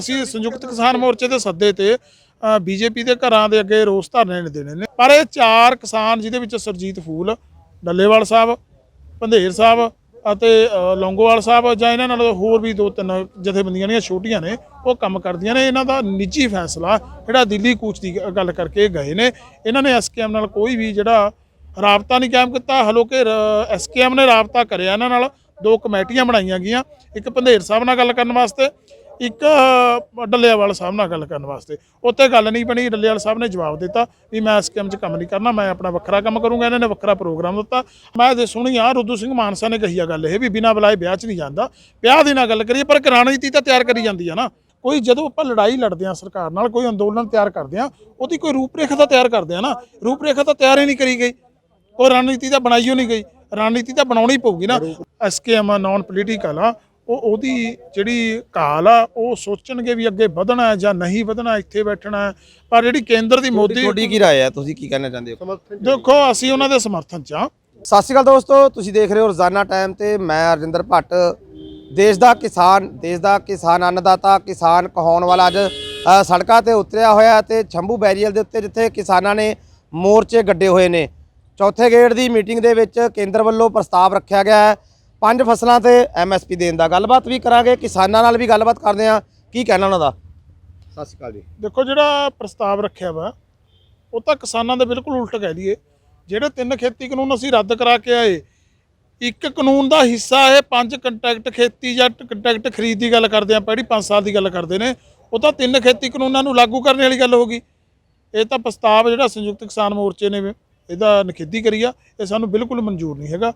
ਅਸੀਂ ਸੰਯੁਕਤ ਕਿਸਾਨ ਮੋਰਚੇ ਦੇ ਸੱਦੇ ਤੇ ਬੀਜੇਪੀ ਦੇ ਘਰਾਂ ਦੇ ਅੱਗੇ ਰੋਸ ਧਰਨੇ ਨੇ ਦੇਣੇ ਨੇ। ਪਰ ਇਹ ਚਾਰ ਕਿਸਾਨ ਜਿਹਦੇ ਵਿੱਚ ਸਰਜੀਤ ਫੂਲ, ਡੱਲੇਵਾਲ ਸਾਹਿਬ ਪੰਧੇਰ ਸਾਹਿਬ ਅਤੇ ਲੌਂਗੋਵਾਲ ਸਾਹਿਬ ਜਾਂ ਇਹਨਾਂ ਨਾਲ ਹੋਰ ਵੀ ਦੋ ਤਿੰਨ ਜਥੇਬੰਦੀਆਂ ਨੇ ਛੋਟੀਆਂ ਨੇ, ਉਹ ਕੰਮ ਕਰਦੀਆਂ ਨੇ। ਇਹਨਾਂ ਦਾ ਨਿੱਜੀ ਫੈਸਲਾ ਜਿਹੜਾ ਦਿੱਲੀ ਕੂਚ ਦੀ ਗੱਲ ਕਰਕੇ ਗਏ ਨੇ। ਇਹਨਾਂ ਨੇ ਐਸਕੇਐਮ ਨਾਲ ਕੋਈ ਵੀ ਜਿਹੜਾ ਰਾਬਤਾ ਨਹੀਂ ਕਾਇਮ ਕੀਤਾ। ਹਲੋਕੇ ਐਸਕੇਐਮ ਨੇ ਰਾਬਤਾ ਕਰਿਆ ਇਹਨਾਂ ਨਾਲ। ਦੋ ਕਮੇਟੀਆਂ ਬਣਾਈਆਂ ਗਈਆਂ। ਇੱਕ ਪੰਧੇਰ ਸਾਹਿਬ ਨਾਲ ਗੱਲ ਕਰਨ ਵਾਸਤੇ। ਇੱਕ ਡੱਲੇਵਾਲ ਸਾਹਿਬ ਨਾਲ ਗੱਲ ਕਰਨ ਵਾਸਤੇ। ਉੱਤੇ ਗੱਲ ਨਹੀਂ ਬਣੀ ਡੱਲੇਵਾਲ ਸਾਹਿਬ ਨੇ ਜਵਾਬ ਦਿੱਤਾ ਵੀ ਮੈਂ ਐਸਕੇਐਮ 'ਚ ਕੰਮ ਨਹੀਂ ਕਰਨਾ ਮੈਂ ਆਪਣਾ ਵੱਖਰਾ ਕੰਮ ਕਰੂੰਗਾ ਇਹਨਾਂ ਨੇ ਵੱਖਰਾ ਪ੍ਰੋਗਰਾਮ ਦਿੱਤਾ। ਮੈਂ ਦੇ ਸੁਣੀ ਆ ਰੁੱਦੂ ਸਿੰਘ ਮਾਨਸਾ ਨੇ ਕਹੀ ਆ ਗੱਲ ਇਹ ਵੀ ਬਿਨਾਂ ਬੁਲਾਏ ਵਿਆਹ 'ਚ ਨਹੀਂ ਜਾਂਦਾ। ਵਿਆਹ ਦੀ ਨਾਲ ਗੱਲ ਕਰੀਏ ਪਰ ਰਣਨੀਤੀ ਤਾਂ ਤਿਆਰ ਕਰੀ ਜਾਂਦੀ ਆ ਨਾ। ਕੋਈ ਜਦੋਂ ਆਪਾਂ ਲੜਾਈ ਲੜਦੇ ਆ ਸਰਕਾਰ ਨਾਲ ਕੋਈ ਅੰਦੋਲਨ ਤਿਆਰ ਕਰਦੇ ਆ ਉਹਦੀ ਕੋਈ ਰੂਪਰੇਖਾ ਤਾਂ ਤਿਆਰ ਕਰਦੇ ਆ ਨਾ। ਰੂਪਰੇਖਾ ਤਾਂ ਤਿਆਰ ਹੀ ਨਹੀਂ ਕਰੀ ਗਈ। ਕੋਈ ਰਣਨੀਤੀ ਤਾਂ ਬਣਾਈ ਹੋ ਨਹੀਂ ਗਈ। ਰਣਨੀਤੀ ਤਾਂ ਬਣਾਉਣੀ ਪਊਗੀ ਨਾ। ਐਸਕੇਐਮ ਨਾਨ ਪੋਲੀਟੀਕਲ ਆ। ਉਹ ਉਹਦੀ ਜਿਹੜੀ ਕਾਲ ਆ ਉਹ ਸੋਚਣਗੇ ਵੀ ਅੱਗੇ ਵਧਣਾ ਹੈ ਜਾਂ ਨਹੀਂ ਵਧਣਾ ਇੱਥੇ ਬੈਠਣਾ ਹੈ। ਪਰ ਜਿਹੜੀ ਕੇਂਦਰ ਦੀ ਮੋਦੀ ਤੁਹਾਡੀ ਕੀ ਰਾਏ ਹੈ? ਤੁਸੀਂ ਕੀ ਕਹਿਣਾ ਚਾਹੁੰਦੇ ਹੋ? ਦੇਖੋ ਅਸੀਂ ਉਹਨਾਂ ਦੇ ਸਮਰਥਨ ਚ ਆ ਸਤਿ ਸ਼੍ਰੀ ਅਕਾਲ ਦੋਸਤੋ ਤੁਸੀਂ ਦੇਖ ਰਹੇ ਹੋ ਰੋਜ਼ਾਨਾ ਟਾਈਮ ਤੇ ਮੈਂ ਅਰਜਿੰਦਰ ਭੱਟ। ਦੇਸ਼ ਦਾ ਕਿਸਾਨ ਦੇਸ਼ ਦਾ ਕਿਸਾਨ ਅੰਨਦਾਤਾ ਕਿਸਾਨ ਕਹਾਉਣ ਵਾਲਾ ਅੱਜ ਸੜਕਾਂ ਤੇ ਉਤਰਿਆ ਹੋਇਆ ਤੇ ਛੰਭੂ ਬੈਰੀਅਲ ਦੇ ਉੱਤੇ ਜਿੱਥੇ ਕਿਸਾਨਾਂ ਨੇ ਮੋਰਚੇ ਗੱਡੇ ਹੋਏ ਨੇ। ਚੌਥੇ ਗੇੜ ਦੀ ਮੀਟਿੰਗ ਦੇ ਵਿੱਚ ਕੇਂਦਰ ਵੱਲੋਂ ਪ੍ਰਸਤਾਵ ਰੱਖਿਆ ਗਿਆ ਹੈ ਪੰਜ ਫਸਲਾਂ ਤੇ ਐਮਐਸਪੀ ਦੇਣ ਦਾ ਗੱਲਬਾਤ ਵੀ ਕਰਾਂਗੇ, ਕਿਸਾਨਾਂ ਨਾਲ ਵੀ ਗੱਲਬਾਤ ਕਰਦੇ ਹਾਂ। ਕੀ ਕਹਿਣਾ ਉਹਨਾਂ ਦਾ? ਸਤਿ ਸ਼੍ਰੀ ਅਕਾਲ ਜੀ। ਦੇਖੋ ਜਿਹੜਾ ਪ੍ਰਸਤਾਵ ਰੱਖਿਆ ਵਾ, ਉਹ ਤਾਂ ਕਿਸਾਨਾਂ ਦੇ ਬਿਲਕੁਲ ਉਲਟ ਕਹਿ ਲਈਏ ਜਿਹੜੇ ਤਿੰਨ ਖੇਤੀ ਕਾਨੂੰਨ ਅਸੀਂ ਰੱਦ ਕਰਾ ਕੇ ਆਏ, ਇੱਕ ਕਾਨੂੰਨ ਦਾ ਹਿੱਸਾ ਇਹ ਪੰਜ ਕੰਟੈਕਟ ਖੇਤੀ ਜਾਂ ਕੰਟੈਕਟ ਖਰੀਦ ਦੀ ਗੱਲ ਕਰਦੇ ਆ ਪਹਿਲੀ 5 ਸਾਲ ਦੀ ਗੱਲ ਕਰਦੇ ਨੇ, ਉਹ ਤਾਂ ਤਿੰਨ ਖੇਤੀ ਕਾਨੂੰਨਾਂ ਨੂੰ ਲਾਗੂ ਕਰਨ ਵਾਲੀ ਗੱਲ ਹੋ ਗਈ। ਇਹ ਤਾਂ ਪ੍ਰਸਤਾਵ ਜਿਹੜਾ ਸੰਯੁਕਤ ਕਿਸਾਨ ਮੋਰਚੇ ਨੇ ਇਹਦਾ ਨਖੇਦੀ ਕਰੀ ਆ, ਇਹ ਸਾਨੂੰ ਬਿਲਕੁਲ ਮਨਜ਼ੂਰ ਨਹੀਂ ਹੈਗਾ।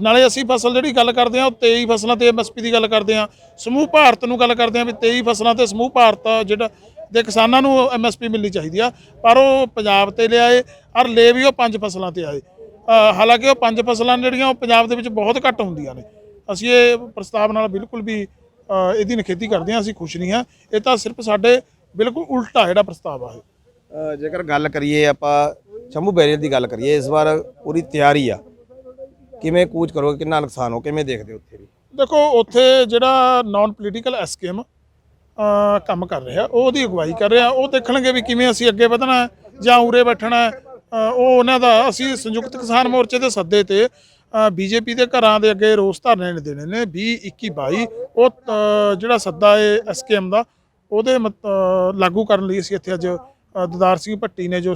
ਨਾਲੇ ਅਸੀਂ ਫਸਲ ਜਿਹੜੀ ਗੱਲ ਕਰਦੇ ਆ ਉਹ 23 ਫਸਲਾਂ ਤੇ ਐਮਐਸਪੀ ਦੀ ਗੱਲ ਕਰਦੇ ਆ ਸਮੂਹ ਭਾਰਤ ਨੂੰ ਗੱਲ ਕਰਦੇ ਆ ਵੀ 23 ਫਸਲਾਂ ਤੇ ਸਮੂਹ ਭਾਰਤ ਜਿਹੜਾ ਦੇ ਕਿਸਾਨਾਂ ਨੂੰ ਐਮਐਸਪੀ ਮਿਲਣੀ ਚਾਹੀਦੀ ਆ। ਪਰ ਉਹ ਪੰਜਾਬ ਤੇ ਲਿਆਏ, ਔਰ ਲੈ ਵੀ ਉਹ ਪੰਜ ਫਸਲਾਂ ਤੇ ਆਏ। ਹਾਲਾਂਕਿ ਉਹ ਪੰਜ ਫਸਲਾਂ ਜਿਹੜੀਆਂ, ਉਹ ਪੰਜਾਬ ਦੇ ਵਿੱਚ ਬਹੁਤ ਘੱਟ ਹੁੰਦੀਆਂ ਨੇ। ਅਸੀਂ ਇਹ ਪ੍ਰਸਤਾਵ ਨਾਲ ਬਿਲਕੁਲ ਵੀ ਇਹਦੀ ਨਿਖੇਧੀ ਕਰਦੇ ਹਾਂ, ਅਸੀਂ ਖੁਸ਼ ਨਹੀਂ ਹਾਂ। ਇਹ ਤਾਂ ਸਿਰਫ ਸਾਡੇ ਬਿਲਕੁਲ ਉਲਟਾ ਜਿਹੜਾ ਪ੍ਰਸਤਾਵ ਆ ਇਹ। ਜੇਕਰ ਗੱਲ ਕਰੀਏ ਆਪਾਂ, ਸ਼ੰਭੂ ਬੈਰੀਅਰ ਦੀ ਗੱਲ ਕਰੀਏ, ਇਸ ਵਾਰ ਪੂਰੀ ਤਿਆਰੀ ਆ। ਕਿਵੇਂ ਕੂਚ ਕਰੋਗੇ? ਕਿੰਨਾ ਨੁਕਸਾਨ ਹੋ? ਕਿਵੇਂ ਦੇਖਦੇ ਹੋ ਉੱਥੇ ਵੀ? ਦੇਖੋ, ਉੱਥੇ ਜਿਹੜਾ ਨਾਨ ਪੋਲੀਟੀਕਲ ਐਸਕੇਮ ਕੰਮ ਕਰ ਰਿਹਾ, ਉਹ ਉਹਦੀ ਅਗਵਾਈ ਕਰ ਰਿਹਾ। ਉਹ ਦੇਖਣਗੇ ਵੀ ਕਿਵੇਂ ਅਸੀਂ ਅੱਗੇ ਵਧਣਾ ਜਾਂ ਉਰੇ ਬੈਠਣਾ ਉਹ ਉਹਨਾਂ ਦਾ, ਅਸੀਂ ਸੰਯੁਕਤ ਕਿਸਾਨ ਮੋਰਚੇ ਦੇ ਸੱਦੇ ਤੇ ਬੀਜੇਪੀ ਦੇ ਘਰਾਂ ਦੇ ਅੱਗੇ ਰੋਸ ਧਰਨੇ ਨੇ ਦੇਣੇ ਨੇ 20 21 22 ਉਹ ਜਿਹੜਾ ਸੱਦਾ ਹੈ ਐਸਕੇਐਮ ਦਾ, ਉਹਦੇ ਮਤ- ਲਾਗੂ ਕਰਨ ਲਈ ਅਸੀਂ ਇੱਥੇ ਅੱਜ ਦਦਾਰ ਸਿੰਘ ਭੱਟੀ ਨੇ ਜੋ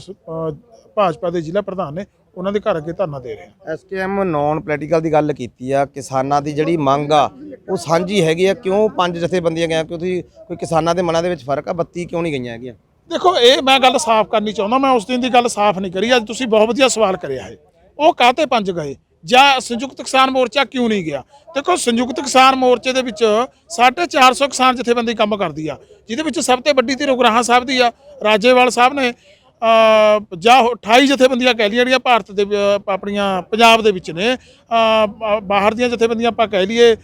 ਭਾਜਪਾ ਦੇ ਜ਼ਿਲ੍ਹਾ ਪ੍ਰਧਾਨ ਨੇ ਉਹਨਾਂ ਦੇ ਘਰ ਅੱਗੇ ਧਰਨਾ ਦੇ ਰਹੇ ਹਾਂ। ਐਸਕੇਐਮ ਨਾਨ ਪੋਲੀਟੀਕਲ ਦੀ ਗੱਲ ਕੀਤੀ ਆ ਕਿਸਾਨਾਂ ਦੀ ਜਿਹੜੀ ਮੰਗ ਆ ਉਹ ਸਾਂਝੀ ਹੈਗੀ ਆ। ਕਿਉਂ ਪੰਜ ਜਥੇਬੰਦੀਆਂ ਗਈਆਂ ਕਿਉਂਕਿ ਕੋਈ ਕਿਸਾਨਾਂ ਦੇ ਮਨਾਂ ਦੇ ਵਿੱਚ ਫ਼ਰਕ ਆ? 32 ਕਿਉਂ ਨਹੀਂ ਗਈਆਂ ਹੈਗੀਆਂ? ਦੇਖੋ ਇਹ ਮੈਂ ਗੱਲ ਸਾਫ਼ ਕਰਨੀ ਚਾਹੁੰਦਾ ਮੈਂ ਉਸ ਦਿਨ ਦੀ ਗੱਲ ਸਾਫ਼ ਨਹੀਂ ਕਰੀ। ਅੱਜ ਤੁਸੀਂ ਬਹੁਤ ਵਧੀਆ ਸਵਾਲ ਕਰਿਆ ਹੈ ਉਹ ਕਾਹਤੇ ਪੰਜ ਗਏ? ਜਾਂ ਸੰਯੁਕਤ ਕਿਸਾਨ ਮੋਰਚਾ ਕਿਉਂ ਨਹੀਂ ਗਿਆ? ਦੇਖੋ ਸੰਯੁਕਤ ਕਿਸਾਨ ਮੋਰਚੇ ਦੇ ਵਿੱਚ 450 ਕਿਸਾਨ ਜਥੇਬੰਦੀ ਕੰਮ ਕਰਦੀ ਆ ਜਿਹਦੇ ਵਿੱਚ ਸਭ ਤੋਂ ਵੱਡੀ ਤੇ ਰੁਗਰਾਹਾਂ ਸਾਹਿਬ ਦੀ ਆ ਰਾਜੇਵਾਲ ਸਾਹਿਬ ਨੇ। ਜਾਂ 28 ਜਥੇਬੰਦੀਆਂ ਕਹਿ ਲਈਆਂ ਜਿਹੜੀਆਂ ਭਾਰਤ ਦੇ ਆਪਣੀਆਂ ਪੰਜਾਬ ਦੇ ਵਿੱਚ ਨੇ ਬਾਹਰ ਦੀਆਂ ਜਥੇਬੰਦੀਆਂ ਆਪਾਂ ਕਹਿ ਲਈਏ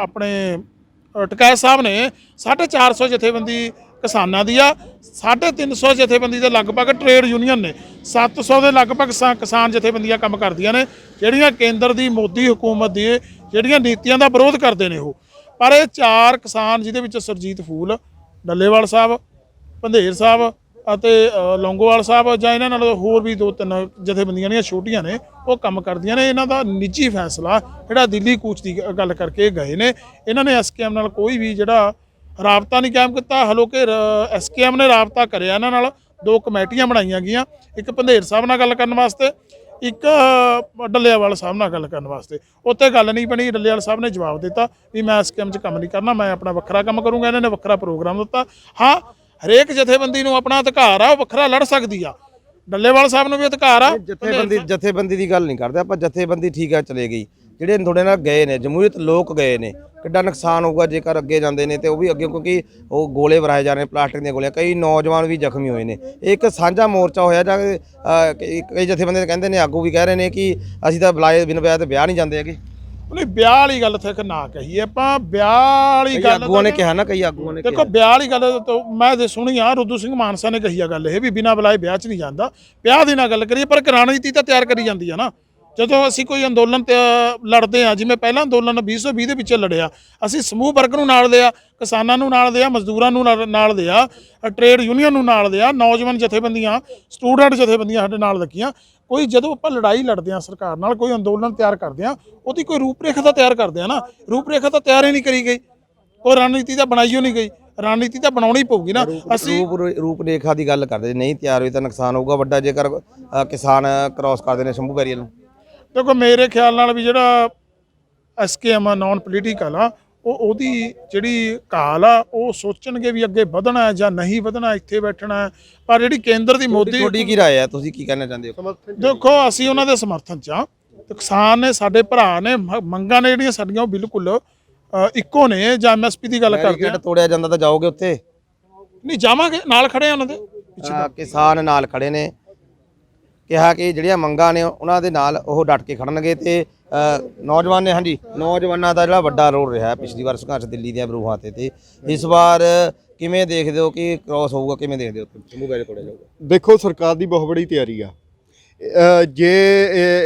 ਆਪਣੇ ਅ, ਟਕੈਤ ਸਾਹਿਬ ਨੇ 450 ਜਥੇਬੰਦੀ ਕਿਸਾਨਾਂ ਦੀ ਆ 350 ਜਥੇਬੰਦੀ ਦੇ ਲਗਭਗ ਟ੍ਰੇਡ ਯੂਨੀਅਨ ਨੇ 700 ਦੇ ਲਗਭਗ ਕਿਸਾਨ ਜਥੇਬੰਦੀਆਂ ਕੰਮ ਕਰਦੀਆਂ ਨੇ ਜਿਹੜੀਆਂ ਕੇਂਦਰ ਦੀ ਮੋਦੀ ਹਕੂਮਤ ਦੀ ਜਿਹੜੀਆਂ ਨੀਤੀਆਂ ਦਾ ਵਿਰੋਧ ਕਰਦੇ ਨੇ ਉਹ। ਪਰ ਇਹ ਚਾਰ ਕਿਸਾਨ ਜਿਹਦੇ ਵਿੱਚ ਸਰਜੀਤ ਫੂਲ ਡੱਲੇਵਾਲ ਸਾਹਿਬ ਪੰਧੇਰ ਸਾਹਿਬ ਅਤੇ ਲੌਂਗੋਵਾਲ ਸਾਹਿਬ ਜਾਂ ਇਹਨਾਂ ਨਾਲ ਹੋਰ ਵੀ ਦੋ ਤਿੰਨ ਜਥੇਬੰਦੀਆਂ ਨੇ ਛੋਟੀਆਂ ਨੇ ਉਹ ਕੰਮ ਕਰਦੀਆਂ ਨੇ। ਇਹਨਾਂ ਦਾ ਨਿੱਜੀ ਫੈਸਲਾ ਜਿਹੜਾ ਦਿੱਲੀ ਕੂਚ ਦੀ ਗੱਲ ਕਰਕੇ ਗਏ ਨੇ। ਇਹਨਾਂ ਨੇ ਐਸਕੇਐਮ ਨਾਲ ਕੋਈ ਵੀ ਜਿਹੜਾ ਰਾਬਤਾ ਨਹੀਂ ਕਾਇਮ ਕੀਤਾ। ਹਲੋਕੇ ਐਸਕੇਐਮ ਨੇ ਰਾਬਤਾ ਕਰਿਆ ਇਹਨਾਂ ਨਾਲ। ਦੋ ਕਮੇਟੀਆਂ ਬਣਾਈਆਂ ਗਈਆਂ। ਇੱਕ ਪੰਧੇਰ ਸਾਹਿਬ ਨਾਲ ਗੱਲ ਕਰਨ ਵਾਸਤੇ ਇੱਕ ਅ, ਡੱਲੇਵਾਲ ਸਾਹਿਬ ਨਾਲ ਗੱਲ ਕਰਨ ਵਾਸਤੇ। ਉੱਥੇ ਗੱਲ ਨਹੀਂ ਬਣੀ। ਡੱਲੇਵਾਲ ਸਾਹਿਬ ਨੇ ਜਵਾਬ ਦਿੱਤਾ ਵੀ ਮੈਂ ਐਸਕੇਐਮ 'ਚ ਕੰਮ ਨਹੀਂ ਕਰਨਾ। ਮੈਂ ਆਪਣਾ ਵੱਖਰਾ ਕੰਮ ਕਰੂੰਗਾ। ਇਹਨਾਂ ਨੇ ਵੱਖਰਾ ਪ੍ਰੋਗਰਾਮ ਦਿੱਤਾ। ਹਾਂ ਹਰੇਕ ਜਥੇਬੰਦੀ ਨੂੰ ਆਪਣਾ ਅਧਿਕਾਰ ਆ ਉਹ ਵੱਖਰਾ ਲੜ ਸਕਦੀ ਆ। ਡੱਲੇਵਾਲ ਸਾਹਿਬ ਨੂੰ ਵੀ ਅਧਿਕਾਰ ਆ। ਜਥੇਬੰਦੀ ਜਥੇਬੰਦੀ ਦੀ ਗੱਲ ਨਹੀਂ ਕਰਦੇ ਆਪਾਂ ਜਥੇਬੰਦੀ ਠੀਕ ਆ ਚਲੇ ਗਈ। ਜਿਹੜੇ ਤੁਹਾਡੇ ਨਾਲ ਗਏ ਨੇ ਜਮਹੂਰੀਅਤ ਲੋਕ ਗਏ ਨੇ ਕਿੱਡਾ ਨੁਕਸਾਨ ਹੋਊਗਾ ਜੇਕਰ ਅੱਗੇ ਜਾਂਦੇ ਨੇ ਤੇ ਉਹ ਵੀ ਅੱਗੇ ਕਿਉਂਕਿ ਉਹ ਗੋਲੇ ਵਰਾਏ ਜਾ ਰਹੇ ਨੇ ਪਲਾਸਟਿਕ ਦੀਆਂ ਗੋਲੀਆਂ ਕਈ ਨੌਜਵਾਨ ਵੀ ਜ਼ਖਮੀ ਹੋਏ ਨੇ। ਇਹ ਇੱਕ ਸਾਂਝਾ ਮੋਰਚਾ ਹੋਇਆ ਜਾਂ ਅਹ, ਕਈ ਕਈ ਕਹਿੰਦੇ ਨੇ ਆਗੂ ਵੀ ਕਹਿ ਰਹੇ ਨੇ ਕਿ ਅਸੀਂ ਤਾਂ ਬੁਲਾਏ ਬਿਨ ਵਿਆਹ ਤੇ ਵਿਆਹ ਨਹੀਂ ਜਾਂਦੇ ਹੈਗੇ। ਉਹਨੇ ਵਿਆਹ ਵਾਲੀ ਗੱਲ ਤੱਕ ਨਾ ਕਹੀਏ ਆਪਾਂ ਵਿਆਹ ਵਾਲੀ ਗੱਲ ਆਗੂਆਂ ਨੇ ਤਾਂ- ਕਿਹਾ ਨਾ ਕਈ ਆਗੂਆਂ ਨੇ ਦੇਖੋ ਵਿਆਹ ਵਾਲੀ ਗੱਲ ਤਾਂ ਮੈਂ ਜੇ ਸੁਣੀ ਆ ਰੁੱਦੂ ਸਿੰਘ ਮਾਨਸਾ ਨੇ ਕਹੀ ਆ ਗੱਲ ਇਹ ਵੀ ਬਿਨਾਂ ਬੁਲਾਏ ਵਿਆਹ 'ਚ ਨਹੀਂ ਜਾਂਦਾ। ਵਿਆਹ ਦੀ ਨਾ ਗੱਲ ਕਰੀਏ ਪਰ ਰਣਨੀਤੀ ਤਾਂ ਤਿਆਰ ਕਰੀ ਜਾਂਦੀ ਆ ਨਾ। ਜਦੋਂ ਅਸੀਂ ਕੋਈ ਅੰਦੋਲਨ ਤੇ ਲੜਦੇ ਆ ਜਿਵੇਂ ਪਹਿਲਾ ਅੰਦੋਲਨ 2020 ਦੇ ਵਿੱਚ ਲੜਿਆ ਅਸੀਂ ਸਮੂਹ ਵਰਗ ਨੂੰ ਨਾਲ ਲਿਆ ਕਿਸਾਨਾਂ ਨੂੰ ਨਾਲ ਲਿਆ ਮਜ਼ਦੂਰਾਂ ਨੂੰ ਨਾਲ- ਨਾਲ ਲਿਆ ਟ੍ਰੇਡ ਯੂਨੀਅਨ ਨੂੰ ਨਾਲ ਲਿਆ ਨੌਜਵਾਨ ਜਥੇਬੰਦੀਆਂ ਸਟੂਡੈਂਟ ਜਥੇਬੰਦੀਆਂ ਸਾਡੇ ਨਾਲ ਲੱਗੀਆਂ। ਕੋਈ ਜਦੋਂ ਆਪਾਂ ਲੜਾਈ ਲੜਦੇ ਆ ਸਰਕਾਰ ਨਾਲ ਕੋਈ ਅੰਦੋਲਨ ਤਿਆਰ ਕਰਦੇ ਆ ਉਹਦੀ ਕੋਈ ਰੂਪਰੇਖਾ ਤਾਂ ਤਿਆਰ ਕਰਦੇ ਆ ਨਾ। ਰੂਪਰੇਖਾ ਤਾਂ ਤਿਆਰ ਹੀ ਨਹੀਂ ਕਰੀ ਗਈ। ਕੋਈ ਰਣਨੀਤੀ ਤਾਂ ਬਣਾਈ ਹੋ ਨਹੀਂ ਗਈ। ਰਣਨੀਤੀ ਤਾਂ ਬਣਾਉਣੀ ਪਊਗੀ ਨਾ। ਅਸੀਂ ਰੂਪ ਰੂਪ ਰੇਖਾ ਦੀ ਗੱਲ ਕਰਦੇ ਜੇ ਨਹੀਂ ਤਿਆਰ ਹੋਈ ਤਾਂ ਨੁਕਸਾਨ ਹੋਊਗਾ ਵੱਡਾ ਜੇਕਰ ਅ, ਕਿਸਾਨ ਕ੍ਰਾਸ ਕਰਦੇ ਨੇ ਸ਼ੰਭੂ ਬੈਰੀਅਰ ਨੂੰ। ਦੇਖੋ ਮੇਰੇ ਖਿਆਲ ਨਾਲ ਵੀ ਜਿਹੜਾ ਐਸਕੇਐਮ ਨਾਨ ਪੋਲੀਟੀਕਲ ਆ ਉਹ ਉਹਦੀ ਜਿਹੜੀ ਕਾਲ ਆ ਉਹ ਸੋਚਣਗੇ ਵੀ ਅੱਗੇ ਵਧਣਾ ਹੈ ਜਾਂ ਨਹੀਂ ਵਧਣਾ ਇੱਥੇ ਬੈਠਣਾ ਹੈ। ਪਰ ਜਿਹੜੀ ਕੇਂਦਰ ਦੀ ਮੋਦੀ ਤੁਹਾਡੀ ਕੀ ਰਾਏ ਹੈ? ਤੁਸੀਂ ਕੀ ਕਹਿਣਾ ਚਾਹੁੰਦੇ ਹੋ? ਦੇਖੋ ਅਸੀਂ ਉਹਨਾਂ ਦੇ ਸਮਰਥਨ ਚ ਆ ਕਿਸਾਨ ਨੇ ਸਾਡੇ ਭਰਾ ਨੇ ਮੰਗਾਂ ਨੇ ਜਿਹੜੀਆਂ ਸਾਡੀਆਂ ਉਹ ਬਿਲਕੁਲ ਇੱਕੋ ਨੇ। ਜਾਂ ਐਮਐਸਪੀ ਦੀ ਗੱਲ ਕਰਦੇ ਆ ਤੋੜਿਆ ਜਾਂਦਾ ਤਾਂ ਜਾਓਗੇ ਉੱਥੇ? ਨਹੀਂ ਜਾਵਾਂਗੇ ਨਾਲ ਖੜੇ ਆ ਉਹਨਾਂ ਦੇ। ਕਿਸਾਨ ਨਾਲ ਖੜੇ ਨੇ। ਕਿਹਾ ਕਿ ਜਿਹੜੀਆਂ ਮੰਗਾਂ ਨੇ ਉਹਨਾਂ ਦੇ ਨਾਲ ਉਹ ਡਟ ਕੇ ਖੜਨਗੇ ਤੇ ਨੌਜਵਾਨ ਨੇ ਹਾਂਜੀ, ਨੌਜਵਾਨਾਂ ਦਾ ਜਿਹੜਾ ਵੱਡਾ ਰੋਲ ਰਿਹਾ ਪਿਛਲੀ ਵਾਰ ਸੰਘਰਸ਼ ਦਿੱਲੀ ਦੀਆਂ ਬਰੂਹਾਂ ਤੇ ਤੇ ਇਸ ਵਾਰ ਕਿਵੇਂ ਦੇਖਦੇ ਹੋ ਕਿ ਕ੍ਰਾਸ ਹੋਊਗਾ, ਕਿਵੇਂ ਦੇਖਦੇ ਹੋ? ਸ਼ੰਭੂ ਬੈਰੀਅਰ ਤੋੜਿਆ ਜਾਊਗਾ। ਦੇਖੋ, ਸਰਕਾਰ ਦੀ ਬਹੁਤ ਬੜੀ ਤਿਆਰੀ ਆ। ਜੇ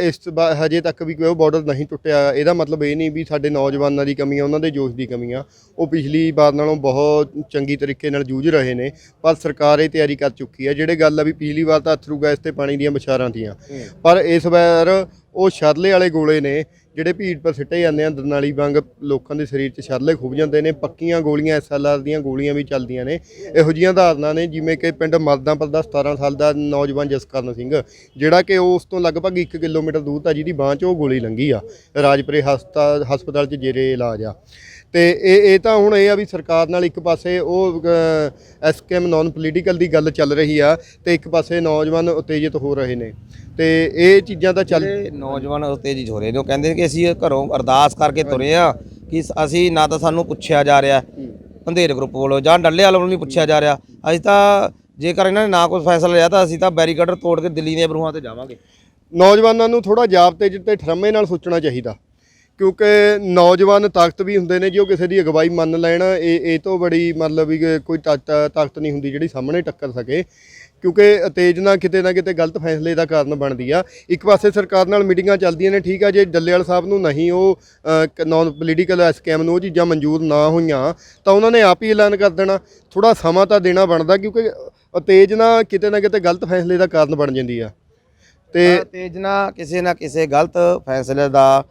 ਇਸ ਹਜੇ ਤੱਕ ਵੀ ਕੋਈ ਬਾਰਡਰ ਨਹੀਂ ਟੁੱਟਿਆ ਇਹਦਾ ਮਤਲਬ ਇਹ ਨਹੀਂ ਵੀ ਸਾਡੇ ਨੌਜਵਾਨਾਂ ਦੀ ਕਮੀ ਆ ਉਹਨਾਂ ਦੇ ਜੋਸ਼ ਦੀ ਕਮੀ ਆ। ਉਹ ਪਿਛਲੀ ਵਾਰ ਨਾਲੋਂ ਬਹੁਤ ਚੰਗੀ ਤਰੀਕੇ ਨਾਲ ਜੂਝ ਰਹੇ ਨੇ ਪਰ ਸਰਕਾਰ ਇਹ ਤਿਆਰੀ ਕਰ ਚੁੱਕੀ ਆ ਜਿਹੜੇ ਗੱਲ ਆ ਵੀ ਪਿਛਲੀ ਵਾਰ ਤਾਂ ਅਥਰੂ ਗੈਸ ਤੇ ਪਾਣੀ ਦੀਆਂ ਬਸ਼ਾਰਾਂ ਤੀਆਂ ਪਰ ਇਸ ਵਾਰ ਉਹ ਸ਼ਰਲੇ ਵਾਲੇ ਗੋਲੇ ਨੇ ਜਿਹੜੇ ਭੀੜ ਪਰ ਸਿੱਟੇ ਜਾਂਦੇ ਆ, ਦਰਨਾਲੀ ਵਾਂਗ ਲੋਕਾਂ ਦੇ ਸਰੀਰ 'ਚ ਸ਼ਰਲੇ ਖੁੱਭ ਜਾਂਦੇ ਨੇ, ਪੱਕੀਆਂ ਗੋਲੀਆਂ ਐਸਐਲਆਰ ਦੀਆਂ ਗੋਲੀਆਂ ਵੀ ਚੱਲਦੀਆਂ ਨੇ। ਇਹੋ ਜਿਹੀਆਂ ਧਾਰਨਾ ਨੇ, ਜਿਵੇਂ ਕਿ ਪਿੰਡ ਮਰਦਾਂਪੁਰ ਦਾ 17 ਸਾਲ ਦਾ ਨੌਜਵਾਨ ਜਸਕਰਨ ਸਿੰਘ, ਜਿਹੜਾ ਕਿ ਉਸ ਤੋਂ ਲਗਭਗ 1 ਕਿਲੋਮੀਟਰ ਦੂਰ ਤਾਂ ਜਿਹਦੀ ਬਾਂਹ 'ਚ ਉਹ ਗੋਲੀ ਲੰਗੀ ਆ, ਰਾਜਪੁਰੇ ਹਸਪਤਾਲ ਹਸਪਤਾਲ 'ਚ ਜੇਰੇ ਇਲਾਜ ਆ। ਤੇ ਇਹ ਇਹ ਤਾਂ ਹੁਣ ਇਹ ਆ ਵੀ ਸਰਕਾਰ ਨਾਲ ਇੱਕ ਪਾਸੇ ਉਹ ਐਸਕੇਐਮ ਨਾਨ ਪੋਲੀਟੀਕਲ ਦੀ ਗੱਲ ਚੱਲ ਰਹੀ ਆ ਤੇ ਇੱਕ ਪਾਸੇ ਨੌਜਵਾਨ ਉਤੇਜਿਤ ਹੋ ਰਹੇ ਨੇ। ਤੇ ਇਹ ਚੀਜ਼ਾਂ ਤਾਂ ਚੱਲ ਨੌਜਵਾਨ ਉਤੇਜਿਤ ਹੋ ਰਹੇ ਨੇ ਉਹ ਕਹਿੰਦੇ ਕਿ ਅਸੀਂ ਘਰੋਂ ਅਰਦਾਸ ਕਰਕੇ ਤੁਰੇ ਆ ਕਿ ਅਸੀਂ ਨਾ ਤਾਂ ਸਾਨੂੰ ਪੁੱਛਿਆ ਜਾ ਰਿਹਾ। ਪੰਧੇਰ ਗਰੁੱਪ ਵੱਲੋਂ ਜਾਂ ਡੱਲੇ ਵਾਲੋਂ ਨਹੀਂ ਪੁੱਛਿਆ ਜਾ ਰਿਹਾ। ਅਸੀਂ ਤਾਂ ਜੇਕਰ ਇਹਨਾਂ ਨੇ ਨਾ ਕੋਈ ਫੈਸਲਾ ਲਿਆ ਤਾਂ ਅਸੀਂ ਤਾਂ ਬੈਰੀਕੇਡਰ ਤੋੜ ਕੇ ਦਿੱਲੀ ਦੀਆਂ ਬਰੂਹਾਂ ਤੇ ਜਾਵਾਂਗੇ। ਨੌਜਵਾਨਾਂ ਨੂੰ ਥੋੜਾ ਜਾਬਤੇ ਜਿੱਤੇ ਠਰਮੇ ਨਾਲ ਸੋਚਣਾ ਚਾਹੀਦਾ। ਕਿਉਂਕਿ ਨੌਜਵਾਨ ਤਾਕਤ ਵੀ ਹੁੰਦੇ ਨੇ ਜੇ, ਉਹ ਕਿਸੇ ਦੀ ਅਗਵਾਈ ਮੰਨ ਲੈਣ। ਇਹ ਇਹ ਤੋਂ ਬੜੀ ਮਤਲਬ ਵੀ ਕਿ ਕੋਈ ਤਾਕਤ ਤਾਕਤ ਨਹੀਂ ਹੁੰਦੀ ਜਿਹੜੀ ਸਾਹਮਣੇ ਟੱਕਰ ਸਕੇ। ਕਿਉਂਕਿ ਉਤੇਜਨਾ ਕਿਤੇ ਨਾ ਕਿਤੇ ਗਲਤ ਫੈਸਲੇ ਦਾ ਕਾਰਨ ਬਣਦੀ ਆ। ਇੱਕ ਪਾਸੇ ਸਰਕਾਰ ਨਾਲ ਮੀਟਿੰਗਾਂ ਚੱਲਦੀਆਂ ਨੇ, ਠੀਕ ਆ ਜੇ ਡੱਲੇਵਾਲ ਸਾਹਿਬ ਨੂੰ ਨਹੀਂ ਉਹ ਨਾਨ ਪੋਲੀਟੀਕਲ ਸਕੈਮ ਨੂੰ ਉਹ ਚੀਜ਼ਾਂ ਮਨਜ਼ੂਰ ਨਾ ਹੋਈਆਂ, ਤਾਂ ਉਹਨਾਂ ਨੇ ਆਪ ਹੀ ਐਲਾਨ ਕਰ ਦੇਣਾ। ਥੋੜਾ ਸਮਾਂ ਤਾਂ ਦੇਣਾ ਬਣਦਾ, ਕਿਉਂਕਿ ਉਤੇਜਨਾ ਕਿਤੇ ਨਾ ਕਿਤੇ ਗਲਤ ਫੈਸਲੇ ਦਾ ਕਾਰਨ ਬਣ ਜਾਂਦੀ ਆ। ਤੇ ਉਤੇਜਨਾ ਕਿਸੇ ਨਾ ਕਿਸੇ ਗਲਤ ਫੈਸਲੇ ਦਾ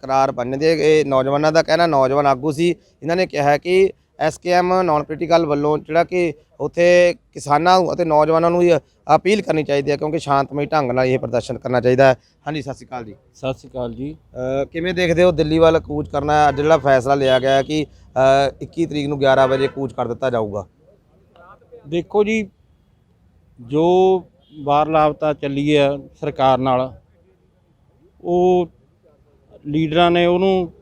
ਕਰਾਰ ਬਣਨ ਦੇ। ਇਹ ਨੌਜਵਾਨਾਂ ਦਾ ਕਹਿਣਾ ਨੌਜਵਾਨ ਆਗੂ ਸੀ। ਇਹਨਾਂ ਨੇ ਕਿਹਾ ਕਿ ਐਸਕੇਐਮ ਨਾਨ ਪੋਲੀਟੀਕਲ ਵੱਲੋਂ ਜਿਹੜਾ ਕਿ ਉੱਥੇ ਕਿਸਾਨਾਂ ਨੂੰ ਅਤੇ ਨੌਜਵਾਨਾਂ ਨੂੰ ਇਹ ਅਪੀਲ ਕਰਨੀ ਚਾਹੀਦੀ ਹੈ ਕਿਉਂਕਿ ਸ਼ਾਂਤਮਈ ਢੰਗ ਨਾਲ ਇਹ ਪ੍ਰਦਰਸ਼ਨ ਕਰਨਾ ਚਾਹੀਦਾ ਹੈ। ਹਾਂਜੀ ਸਤਿ ਸ਼੍ਰੀ ਅਕਾਲ ਜੀ। ਸਤਿ ਸ਼੍ਰੀ ਅਕਾਲ ਜੀ। ਕਿਵੇਂ ਦੇਖਦੇ ਹੋ ਦਿੱਲੀ ਵੱਲ ਕੂਚ ਕਰਨਾ? ਅੱਜ ਜਿਹੜਾ ਫੈਸਲਾ ਲਿਆ ਗਿਆ ਕਿ ਅ, 21 ਤਰੀਕ ਨੂੰ 11 ਵਜੇ ਕੂਚ ਕਰ ਦਿੱਤਾ ਜਾਊਗਾ। ਦੇਖੋ ਜੀ ਜੋ ਵਾਰਲਾਪਤਾ ਚੱਲੀ ਹੈ ਸਰਕਾਰ ਨਾਲ ਉਹ ਲੀਡਰਾਂ ਨੇ ਉਹਨੂੰ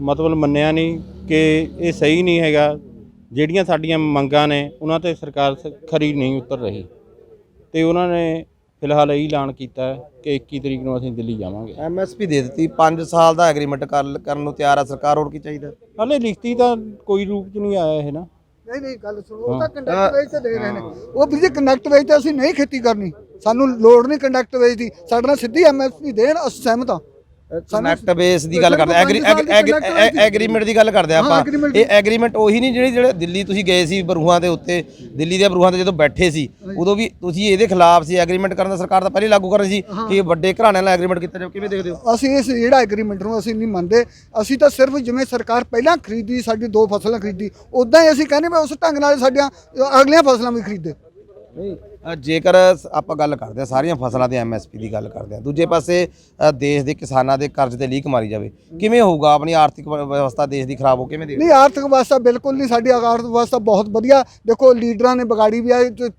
ਮਤਲਬ ਮੰਨਿਆ ਨਹੀਂ ਕਿ ਇਹ ਸਹੀ ਨਹੀਂ ਹੈਗਾ। ਜਿਹੜੀਆਂ ਸਾਡੀਆਂ ਮੰਗਾਂ ਨੇ ਉਹਨਾਂ ਤੇ ਸਰਕਾਰ ਖਰੀ ਨਹੀਂ ਉਤਰ ਰਹੀ। ਤੇ ਉਹਨਾਂ ਨੇ ਫਿਲਹਾਲ ਇਹ ਐਲਾਨ ਕੀਤਾ ਕਿ 21 ਤਰੀਕ ਨੂੰ ਅਸੀਂ ਦਿੱਲੀ ਜਾਵਾਂਗੇ। ਐਮਐਸਪੀ ਦੇ ਦਿੱਤੀ। 5 ਸਾਲ ਦਾ ਐਗਰੀਮੈਂਟ ਕਰਨ ਨੂੰ ਤਿਆਰ ਹੈ ਸਰਕਾਰ ਹੋਰ ਕੀ ਚਾਹੀਦਾ? ਹਾਲੇ ਲਿਖਤੀ ਤਾਂ ਕੋਈ ਰੂਪ 'ਚ ਨਹੀਂ ਆਇਆ ਇਹ ਨਾ। ਨਹੀਂ ਨਹੀਂ ਗੱਲ ਸੁਣੋ। ਉਹ ਤਾਂ ਕੰਡਕਟ ਵੇਚ ਤੇ ਦੇ ਰਹੇ ਨੇ। ਉਹ ਵੀ ਜੇ ਕੰਡਕਟ ਵੇਚ ਤੇ ਅਸੀਂ ਨਹੀਂ ਖੇਤੀ ਕਰਨੀ ਸਾਨੂੰ ਲੋੜ ਨਹੀਂ ਕੰਡਕਟ ਵੇਚ ਦੀ। ਸਾਡੇ ਨਾਲ ਸਿੱਧੀ ਐਮਐਸਪੀ ਦੇਣ ਅਸੀਂ ਸਹਿਮਤ ਹਾਂ। ਕਨੈਕਟ ਬੇਸ ਦੀ ਗੱਲ ਕਰਦੇ ਦੀ। ਐਗਰੀਮੈਂਟ ਦੀ ਗੱਲ ਕਰਦੇ ਆਪਾਂ। ਇਹ ਐਗਰੀਮੈਂਟ ਉਹੀ ਨਹੀਂ ਜਿਹੜੀ ਜਿਹੜੇ ਦਿੱਲੀ ਤੁਸੀਂ ਗਏ ਸੀ ਬਰੂਹਾਂ ਦੇ ਉੱਤੇ। ਦਿੱਲੀ ਦੇ ਬਰੂਹਾਂ ਤੇ ਜਦੋਂ ਬੈਠੇ ਸੀ ਉਦੋਂ ਵੀ ਤੁਸੀਂ ਇਹਦੇ ਖਿਲਾਫ ਸੀ। ਐਗਰੀਮੈਂਟ ਕਰਨ ਦਾ ਸਰਕਾਰ ਤਾਂ ਪਹਿਲੇ ਲਾਗੂ ਕਰਨੀ ਸੀ ਕਿ ਵੱਡੇ ਘਰਾਣਿਆਂ ਨਾਲ ਐਗਰੀਮੈਂਟ ਕੀਤਾ ਜਾਵੇ। ਕਿਵੇਂ ਦੇਖਦੇ ਹੋ? ਅਸੀਂ ਇਸ ਜਿਹੜਾ ਐਗਰੀਮੈਂਟ ਨੂੰ ਅਸੀਂ ਨਹੀਂ ਮੰਨਦੇ। ਅਸੀਂ ਤਾਂ ਸਿਰਫ ਜਿਵੇਂ ਸਰਕਾਰ ਪਹਿਲਾਂ ਖਰੀਦੀ ਸਾਡੀ ਦੋ ਫਸਲਾਂ ਖਰੀਦੀ ਉਦਾਂ ਹੀ ਅਸੀਂ ਕਹਿੰਦੇ ਵੀ ਉਸ ਢੰਗ ਨਾਲ ਸਾਡੀਆਂ ਅਗਲੀਆਂ ਫਸਲਾਂ ਵੀ ਖਰੀਦੇ। ਨਹੀਂ ਜੇਕਰ ਆਪਾਂ ਗੱਲ ਕਰਦੇ ਹਾਂ ਸਾਰੀਆਂ ਫਸਲਾਂ ਦੇ ਐਮਐਸਪੀ ਦੀ ਗੱਲ ਕਰਦੇ ਹਾਂ ਦੂਜੇ ਪਾਸੇ ਦੇਸ਼ ਦੇ ਕਿਸਾਨਾਂ ਦੇ ਕਰਜ਼ ਤੇ ਲੀਕ ਮਾਰੀ ਜਾਵੇ ਕਿਵੇਂ ਹੋਊਗਾ ਆਪਣੀ ਆਰਥਿਕ ਵਿਵਸਥਾ ਦੇਸ਼ ਦੀ ਖਰਾਬ ਹੋ ਕਿਵੇਂ ਦੇਖਦੇ ਨਹੀਂ ਆਰਥਿਕ ਵਿਵਸਥਾ ਬਿਲਕੁਲ ਨਹੀਂ ਸਾਡੀ ਆਰਥਿਕ ਵਿਵਸਥਾ ਬਹੁਤ ਵਧੀਆ। ਦੇਖੋ ਲੀਡਰਾਂ ਨੇ ਵਿਗਾੜੀ ਵੀ ਆ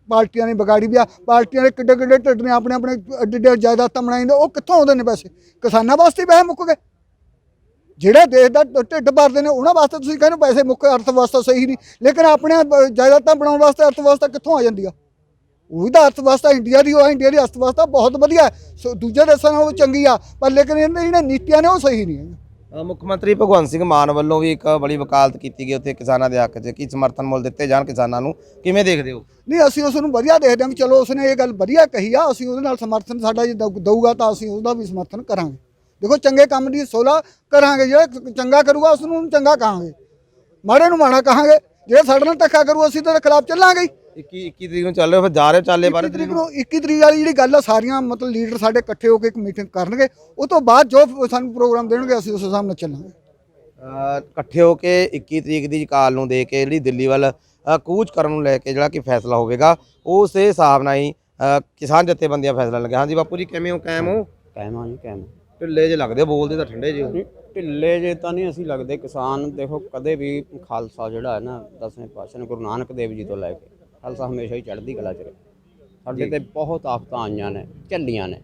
ਪਾਰਟੀਆਂ ਨੇ ਵਿਗਾੜੀ ਵੀ ਆ। ਪਾਰਟੀਆਂ ਦੇ ਕਿੱਡੇ ਕਿੱਡੇ ਢਿੱਡ ਨੇ ਆਪਣੇ ਆਪਣੇ ਐਡੇ ਜਾਇਦਾਦਾਂ ਬਣਾਈ ਨੇ ਉਹ ਕਿੱਥੋਂ ਆਉਂਦੇ ਨੇ ਪੈਸੇ? ਕਿਸਾਨਾਂ ਵਾਸਤੇ ਪੈਸੇ ਮੁੱਕ ਗਏ। ਜਿਹੜਾ ਦੇਸ਼ ਦਾ ਢਿੱਡ ਭਰਦੇ ਨੇ ਉਹਨਾਂ ਵਾਸਤੇ ਤੁਸੀਂ ਕਹਿੰਦੇ ਪੈਸੇ ਮੁੱਕ ਅਰਥ ਵਿਵਸਥਾ ਸਹੀ ਨਹੀਂ। ਲੇਕਿਨ ਆਪਣੇ ਜਾਇਦਾਦਾਂ ਬਣਾਉਣ ਵਾਸਤੇ ਅਰਥ ਵਿਵਸਥਾ ਕਿੱਥੋਂ ਆ ਜਾਂਦੀ ਆ? ਉਹੀ ਤਾਂ ਅਰਥ ਵਿਵਸਥਾ ਇੰਡੀਆ ਦੀ ਉਹ ਇੰਡੀਆ ਦੀ ਅਰਥ ਵਿਵਸਥਾ ਬਹੁਤ ਵਧੀਆ। ਸੋ ਦੂਜੇ ਦੇਸ਼ਾਂ ਨਾਲੋਂ ਚੰਗੀ ਆ ਪਰ ਲੇਕਿਨ ਇਹਨਾਂ ਦੀਆਂ ਜਿਹੜੀਆਂ ਨੀਤੀਆਂ ਨੇ ਉਹ ਸਹੀ ਨਹੀਂ ਹੈ ਮੁੱਖ ਮੰਤਰੀ ਭਗਵੰਤ ਸਿੰਘ ਮਾਨ ਵੱਲੋਂ ਵੀ ਇੱਕ ਬੜੀ ਵਕਾਲਤ ਕੀਤੀ ਗਈ ਉੱਥੇ ਕਿਸਾਨਾਂ ਦੇ ਹੱਕ 'ਚ ਕਿ ਸਮਰਥਨ ਮੁੱਲ ਦਿੱਤੇ ਜਾਣ ਕਿਸਾਨਾਂ ਨੂੰ? ਕਿਵੇਂ ਦੇਖਦੇ ਹੋ? ਨਹੀਂ ਅਸੀਂ ਉਸ ਨੂੰ ਵਧੀਆ ਦੇਖਦੇ ਹਾਂ ਵੀ ਚਲੋ ਉਸਨੇ ਇਹ ਗੱਲ ਵਧੀਆ ਕਹੀ ਆ ਅਸੀਂ ਉਹਦੇ ਨਾਲ ਸਮਰਥਨ ਸਾਡਾ ਜੇ ਦਊ- ਦਊਗਾ ਤਾਂ ਅਸੀਂ ਉਹਦਾ ਵੀ ਸਮਰਥਨ ਕਰਾਂਗੇ। ਦੇਖੋ ਚੰਗੇ ਕੰਮ ਦੀ ਸੋਲਾ ਕਰਾਂਗੇ ਜਿਹੜਾ ਚੰਗਾ ਕਰੂਗਾ ਉਸ ਨੂੰ ਚੰਗਾ ਕਹਾਂਗੇ। ਮਾੜੇ ਨੂੰ ਮਾੜਾ ਕਹਾਂਗੇ ਜਿਹੜਾ ਸਾਡੇ ਨਾਲ ਧੱਕਾ ਕਰੂ ਅਸੀਂ ਤਾਂ ਖਿਲਾਫ ਚੱਲਾਂਗੇ 21 21 ਤਰੀਕ ਨੂੰ ਚੱਲ ਰਹੇ ਹੋ ਫਿਰ ਜਾ ਰਹੇ ਹੋ ਚਾਲੇ 12 21 ਤਰੀਕ ਨੂੰ? ਨੂੰ 21 ਤਰੀਕ ਵਾਲੀ ਜਿਹੜੀ ਗੱਲ ਆ ਸਾਰੀਆਂ ਮਤਲਬ ਲੀਡਰ ਸਾਡੇ ਇਕੱਠੇ ਹੋ ਕੇ ਇੱਕ ਮੀਟਿੰਗ ਕਰਨਗੇ। ਉਹ ਤੋਂ ਬਾਅਦ ਜੋ ਸਾਨੂੰ ਪ੍ਰੋਗਰਾਮ ਦੇਣਗੇ ਅਸੀਂ ਉਸ ਹਿਸਾਬ ਨਾਲ ਚੱਲਾਂਗੇ। ਇਕੱਠੇ ਹੋ ਕੇ 21 ਤਰੀਕ ਦੀ ਕਾਲ ਨੂੰ ਦੇ ਕੇ ਜਿਹੜੀ ਦਿੱਲੀ ਵੱਲ ਕੂਚ ਕਰਨ ਨੂੰ ਲੈ ਕੇ ਜਿਹੜਾ ਕਿ ਫੈਸਲਾ ਹੋਵੇਗਾ ਉਸ ਦੇ ਹਿਸਾਬ ਨਾਲ ਹੀ ਕਿਸਾਨ ਜਥੇਬੰਦੀਆਂ ਫੈਸਲਾ ਲੱਗਿਆ। ਹਾਂਜੀ ਬਾਪੂ ਜੀ ਕਿਵੇਂ ਹੋ? ਕਾਇਮ ਹੋ? ਕਹਿਮਾ ਨਹੀਂ ਕਹਿਮਾ ਢਿੱਲੇ ਜੇ ਲੱਗਦੇ ਹੋ, ਬੋਲਦੇ ਤਾਂ ਠੰਡੇ ਜੇ ਹੋ। ਢਿੱਲੇ ਜੇ ਤਾਂ ਨਹੀਂ ਅਸੀਂ ਲੱਗਦੇ। ਕਿਸਾਨ ਦੇਖੋ ਕਦੇ ਵੀ ਖਾਲਸਾ ਜਿਹੜਾ ਹੈ ਨਾ ਦਸਵੇਂ ਪਾਤਸ਼ਾਹ ਨੇ ਗੁਰੂ ਨਾਨਕ ਦੇਵ ਜੀ ਤੋਂ ਲੈ ਕੇ ਖਾਲਸਾ ਹਮੇਸ਼ਾ ਹੀ ਚੜ੍ਹਦੀ ਕਲਾ ਚ ਰਿਹਾ। ਸਾਡੇ ਤੇ ਬਹੁਤ ਆਫਤਾਂ ਆਈਆਂ ਨੇ ਝੱਲੀਆਂ ਨੇ।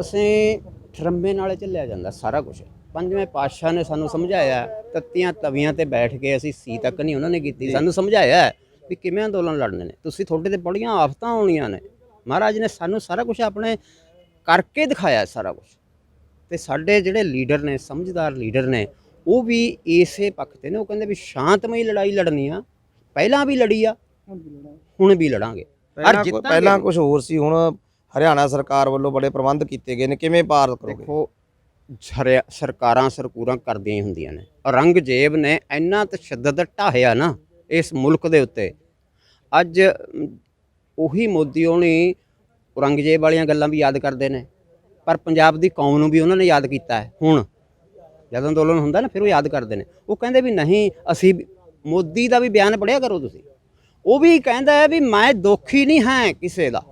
ਅਸੀਂ ਠਰੰਬੇ ਨਾਲੇ ਚੱਲਿਆ ਜਾਂਦਾ ਸਾਰਾ ਕੁਝ ਪੰਜਵੇਂ ਪਾਤਸ਼ਾਹ ਨੇ ਸਾਨੂੰ ਸਮਝਾਇਆ ਤੱਤੀਆਂ ਤਵੀਆਂ ਤੇ ਬੈਠ ਕੇ ਅਸੀਂ ਸੀ ਤੱਕ ਨਹੀਂ ਉਹਨਾਂ ਨੇ ਕੀਤੀ। ਸਾਨੂੰ ਸਮਝਾਇਆ ਵੀ ਕਿਵੇਂ ਅੰਦੋਲਨ ਲੜਨੇ ਨੇ। ਤੁਸੀਂ ਤੁਹਾਡੇ ਤੇ ਬੜੀਆਂ ਆਫਤਾਂ ਆਉਣੀਆਂ ਨੇ। ਮਹਾਰਾਜ ਨੇ ਸਾਨੂੰ ਸਾਰਾ ਕੁਝ ਆਪਣੇ ਕਰਕੇ ਦਿਖਾਇਆ ਸਾਰਾ ਕੁਝ ਤੇ ਸਾਡੇ ਜਿਹੜੇ ਲੀਡਰ ਨੇ ਸਮਝਦਾਰ ਲੀਡਰ ਨੇ ਉਹ ਵੀ ਇਸੇ ਪੱਖ ਤੇ ਨੇ। ਉਹ ਕਹਿੰਦੇ ਵੀ ਸ਼ਾਂਤਮਈ ਲੜਾਈ ਲੜਨੀ ਆ। ਪਹਿਲਾਂ ਵੀ ਲੜੀ ਆ ਹੁਣ ਵੀ ਲੜਾਂਗੇ। ਪਹਿਲਾਂ ਕੁ- ਜਿੱਤਾਂਗੇ। ਪਹਿਲਾਂ। ਕੁਝ ਹੋਰ ਸੀ ਹੁਣ ਹਰਿਆਣਾ ਸਰਕਾਰ ਵੱਲੋਂ ਬੜੇ ਪ੍ਰਬੰਧ ਕੀਤੇ ਗਏ ਨੇ। ਕਿਵੇਂ ਪਾਰ ਕਰੋਗੇ? ਦੇਖੋ ਸਰਿਆ- ਸਰਕਾਰਾਂ ਸਰਕੂਰਾਂ ਕਰਦੀਆਂ ਹੀ ਹੁੰਦੀਆਂ ਨੇ। ਔਰੰਗਜ਼ੇਬ ਨੇ ਇੰਨਾ ਤਸ਼ੱਦਦ ਢਾਹਿਆ ਨਾ ਇਸ ਮੁਲਕ ਦੇ ਉੱਤੇ। ਅੱਜ ਅਮ, ਉਹੀ ਮੋਦੀ ਹੋਣੀ ਔਰੰਗਜ਼ੇਬ ਵਾਲੀਆਂ ਗੱਲਾਂ ਵੀ ਯਾਦ ਕਰਦੇ ਨੇ। ਪਰ ਪੰਜਾਬ ਦੀ ਕੌਮ ਨੂੰ ਵੀ ਉਹਨਾਂ ਨੇ ਯਾਦ ਕੀਤਾ ਹੈ। ਹੁਣ ਜਦ ਅੰਦੋਲਨ ਹੁੰਦਾ ਨਾ ਫਿਰ ਉਹ ਯਾਦ ਕਰਦੇ ਨੇ। ਉਹ ਕਹਿੰਦੇ ਵੀ ਨਹੀਂ ਅਸੀਂ ਵੀ- ਮੋਦੀ ਦਾ ਵੀ ਬਿਆਨ ਪੜਿਆ ਕਰੋ ਤੁਸੀਂ। ਉਹ ਵੀ ਕਹਿੰਦਾ ਹੈ ਵੀ ਮੈਂ ਦੋਖੀ ਨਹੀਂ ਹਾਂ ਕਿਸੇ ਦਾ।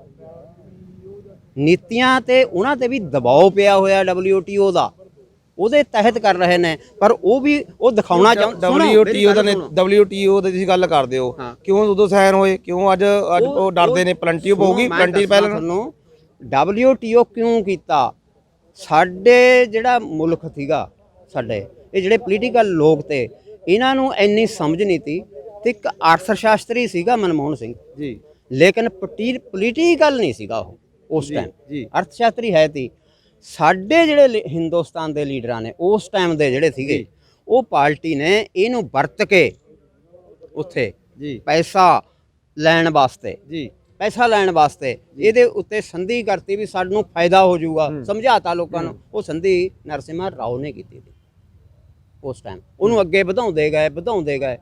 ਨੀਤੀਆਂ ਤੇ ਉਹਨਾਂ ਤੇ ਵੀ ਦਬਾਅ ਪਿਆ ਹੋਇਆ WTO ਦਾ। ਉਹਦੇ ਤਹਿਤ ਕਰ ਰਹੇ ਨੇ ਪਰ ਉਹ ਵੀ ਉਹ ਦਿਖਾਉਣਾ ਚਾਹੁੰਦੇ WTO ਦਾ ਨੇ WTO ਦੀ ਤੁਸੀਂ ਗੱਲ ਕਰਦੇ ਹੋ। ਕਿਉਂ ਉਦੋਂ ਸਾਈਨ ਹੋਏ? ਕਿਉਂ ਅੱਜ ਅੱਜ ਉਹ ਡਰਦੇ ਨੇ? ਪਲੰਟੀ ਪਊਗੀ ਪਲੰਟੀ ਪਹਿਲਾਂ ਤੁਹਾਨੂੰ WTO ਕਿਉਂ ਕੀਤਾ? ਸਾਡੇ ਜਿਹੜਾ ਮੁਲਕ ਸੀਗਾ ਸਾਡੇ ਇਹ ਜਿਹੜੇ ਪੋਲੀਟੀਕਲ ਲੋਕ ਤੇ ਇਹਨਾਂ ਨੂੰ ਇੰਨੀ ਸਮਝ ਨਹੀਂ ਤੀ ਤੇ ਇੱਕ ਅਰਥ ਸ਼ਾਸਤਰੀ ਸੀਗਾ ਮਨਮੋਹਨ ਸਿੰਘ। ਜੀ। ਲੇਕਿਨ ਪੋਲੀਟੀਕਲ ਨਹੀਂ ਸੀਗਾ ਉਹ ਉਸ ਟਾਈਮ ਅਰਥ ਸ਼ਾਸਤਰੀ ਹੈ ਤੀ। ਸਾਡੇ ਜਿਹੜੇ ਹਿੰਦੁਸਤਾਨ ਦੇ ਲੀਡਰਾਂ ਨੇ ਉਸ ਟਾਈਮ ਦੇ ਜਿਹੜੇ ਸੀਗੇ ਉਹ ਪਾਰਟੀ ਨੇ ਇਹਨੂੰ ਵਰਤ ਕੇ ਉੱਥੇ ਜੀ। ਪੈਸਾ ਲੈਣ ਵਾਸਤੇ ਜੀ। ਪੈਸਾ ਲੈਣ ਵਾਸਤੇ ਇਹਦੇ ਉੱਤੇ ਸੰਧੀ ਕਰਤੀ ਵੀ ਸਾਨੂੰ ਫਾਇਦਾ ਹੋ ਜਾਊਗਾ। ਸਮਝਾਤਾ ਲੋਕਾਂ ਨੂੰ ਉਹ ਸੰਧੀ ਨਰਸਿਮਹਾ ਰਾਓ ਨੇ ਕੀਤੀ ਸੀ ਉਸ ਟਾਈਮ ਉਹਨੂੰ ਅੱਗੇ ਵਧਾਉਂਦੇ ਗਏ ਵਧਾਉਂਦੇ ਗਏ।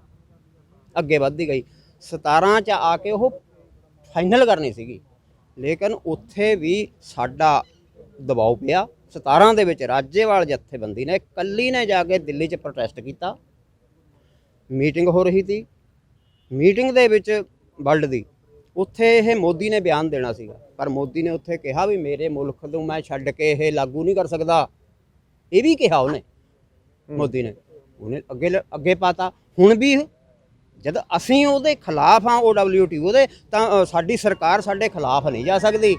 ਅੱਗੇ ਵੱਧਦੀ ਗਈ। 17 ਚ ਆ ਕੇ ਉਹ ਫਾਈਨਲ ਕਰਨੀ ਸੀਗੀ। ਲੇਕਿਨ ਉੱਥੇ ਵੀ ਸਾਡਾ ਦਬਾਅ ਪਿਆ। 17 ਦੇ ਵਿੱਚ ਰਾਜੇਵਾਲ ਜਥੇਬੰਦੀ ਨੇ ਕੱਲੀ ਨੇ ਜਾ ਕੇ ਦਿੱਲੀ 'ਚ ਪ੍ਰੋਟੈਸਟ ਕੀਤਾ। ਮੀਟਿੰਗ ਹੋ ਰਹੀ ਸੀ। ਮੀਟਿੰਗ ਦੇ ਵਿੱਚ ਵਰਲਡ ਦੀ। ਉੱਥੇ ਇਹ ਮੋਦੀ ਨੇ ਬਿਆਨ ਦੇਣਾ ਸੀਗਾ। ਪਰ ਮੋਦੀ ਨੇ ਉੱਥੇ ਕਿਹਾ ਵੀ ਮੇਰੇ ਮੁਲਕ ਨੂੰ ਮੈਂ ਛੱਡ ਕੇ ਇਹ ਲਾਗੂ ਨਹੀਂ ਕਰ ਸਕਦਾ। ਇਹ ਵੀ ਕਿਹਾ ਉਹਨੇ। ਮੋਦੀ ਨੇ। ਉਹਨੇ ਅੱਗੇ ਅੱਗੇ ਪਾਤਾ। ਹੁਣ ਵੀ ਜਦ ਅਸੀਂ ਉਹਦੇ ਖਿਲਾਫ ਹਾਂ OWTO ਦੇ ਤਾਂ ਸਾਡੀ ਸਰਕਾਰ ਸਾਡੇ ਖਿਲਾਫ ਨਹੀਂ ਜਾ ਸਕਦੀ।